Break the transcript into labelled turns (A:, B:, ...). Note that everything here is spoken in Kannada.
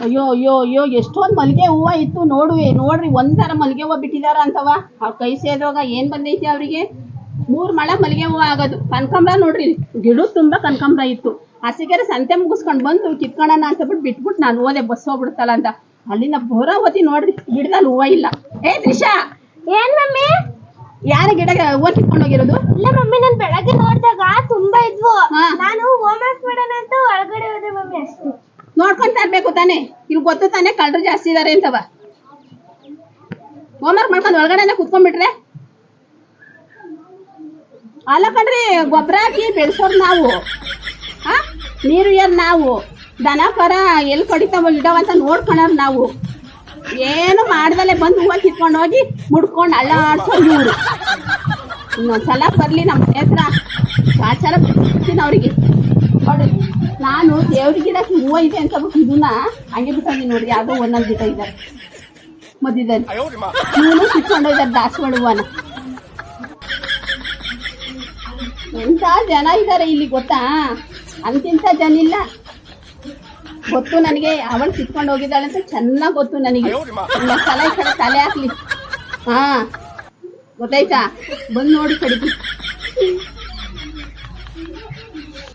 A: ಅಯ್ಯೋ ಅಯ್ಯೋ ಅಯ್ಯೋ ಎಷ್ಟೊಂದ್ ಮಲ್ಗೆ ಹೂವ ಇತ್ತು ನೋಡುವೆ ನೋಡ್ರಿ ಒಂದರ ಮಲ್ಗೆ ಹೂವ ಬಿಟ್ಟಿದಾರ ಅಂತವ. ಅವ್ರ ಕೈ ಸೇರೋಗ ಏನ್ ಬಂದೈತಿ ಅವ್ರಿಗೆ? ಮೂರ್ ಮಳೆ ಮಲ್ಗೆ ಹೂವ ಆಗೋದು. ಕನಕಾಂಬ್ರ ನೋಡ್ರಿ ಗಿಡ ತುಂಬಾ ಕನಕಾಂಬ್ರ ಇತ್ತು. ಹಸಿಗೆರೆ ಸಂತೆ ಮುಗಿಸ್ಕೊಂಡ್ ಬಂದು ಕಿತ್ಕೊಳ್ಳೋಣ ಅಂತ ಬಿಟ್ಟು ಬಿಟ್ಬಿಟ್ಟು ನಾನು ಓದೆ ಬಸ್ ಹೋಗ್ಬಿಡ್ತಲ್ಲ ಅಂತ. ಅಲ್ಲಿಂದ ಓದಿ ನೋಡ್ರಿ ಗಿಡದಲ್ಲಿ ಹೂವ ಇಲ್ಲ. ಏ ತ್ರಿಷಾ!
B: ಏನ್ ಮಮ್ಮಿ?
A: ಯಾರ ಗಿಡ ಹೂವ ಕಿತ್ಕೊಂಡು ಹೋಗಿರೋದು?
B: ಇಲ್ಲ ಮಮ್ಮಿ ನಾನು ಬೆಳಗ್ಗೆ ನೋಡ್ದಾಗ ತುಂಬಾ ಇದ್ವು. ನಾನು
A: ನೋಡ್ಕೊಂತ ಇರ್ಬೇಕು ತಾನೆ. ಇಲ್ಲಿ ಗೊತ್ತು ತಾನೆ ಕಳ್ಳರು ಜಾಸ್ತಿ ಇದಾರೆ ಅಂತವ. ಹೋಮ್ವರ್ಕ್ ಮಾಡ್ಕೊಂಡು ಒಳಗಡೆನೆ ಕುತ್ಕೊಂಡ್ಬಿಟ್ರೆ? ಅಲ್ಲ ಕಣ್ರಿ, ಗೊಬ್ಬರ ಹಾಕಿ ಬೆಳೆಸೋರು ನಾವು. ಆ ನೀರು ಯಾರು ನಾವು. ದನ, ಪರ ಎಲ್ಲಿ ಕಡಿತಾವ ಅಂತ ನೋಡ್ಕೊಳೋರು ನಾವು. ಏನು ಮಾಡ್ದಲೆ ಬಂದು ಹೂವ ಕಿತ್ಕೊಂಡು ಹೋಗಿ ಮುಡ್ಕೊಂಡು ಅಳ್ಳಾಡ್ಸೋರು ಇವರು. ಇನ್ನೊಂದ್ಸಲ ಬರ್ಲಿ ನಮ್ಮ ಹತ್ರ ಆಚಾರ ಅವ್ರಿಗೆ. ನೋಡಿ ನಾನು ದೇವ್ರ ಹೂವು ಇದೆ ಅಂತ ಇದನ್ನ ಹಂಗೆ ಬಿಟ್ಟಿ ನೋಡಿ ಯಾವುದೋ ಒಂದೊಂದು ಗಿಡ ಇದ್ದಾರೆ ಮಧ್ಯದಲ್ಲಿ ಇವನು ಸಿಕ್ಕೊಂಡೋಗಿದ್ದಾರೆ ದಾಸವಾಳ ಹೂವನ. ಎಂತ ಜನ ಇದ್ದಾರೆ ಇಲ್ಲಿ ಗೊತ್ತಾ? ಅಂತಿಂತ ಜನ ಇಲ್ಲ. ಗೊತ್ತು ನನಗೆ, ಅವಳು ಸಿಕ್ಕೊಂಡು ಹೋಗಿದ್ದಾಳೆ ಅಂತ ಚೆನ್ನಾಗಿ ಗೊತ್ತು ನನಗೆ. ತಲೆ ಕಡೆ ತಲೆ ಹಾಕ್ಲಿ. ಹಾ, ಗೊತ್ತಾಯ್ತಾ? ಬಂದು ನೋಡಿ ಕಡಿಗೆ.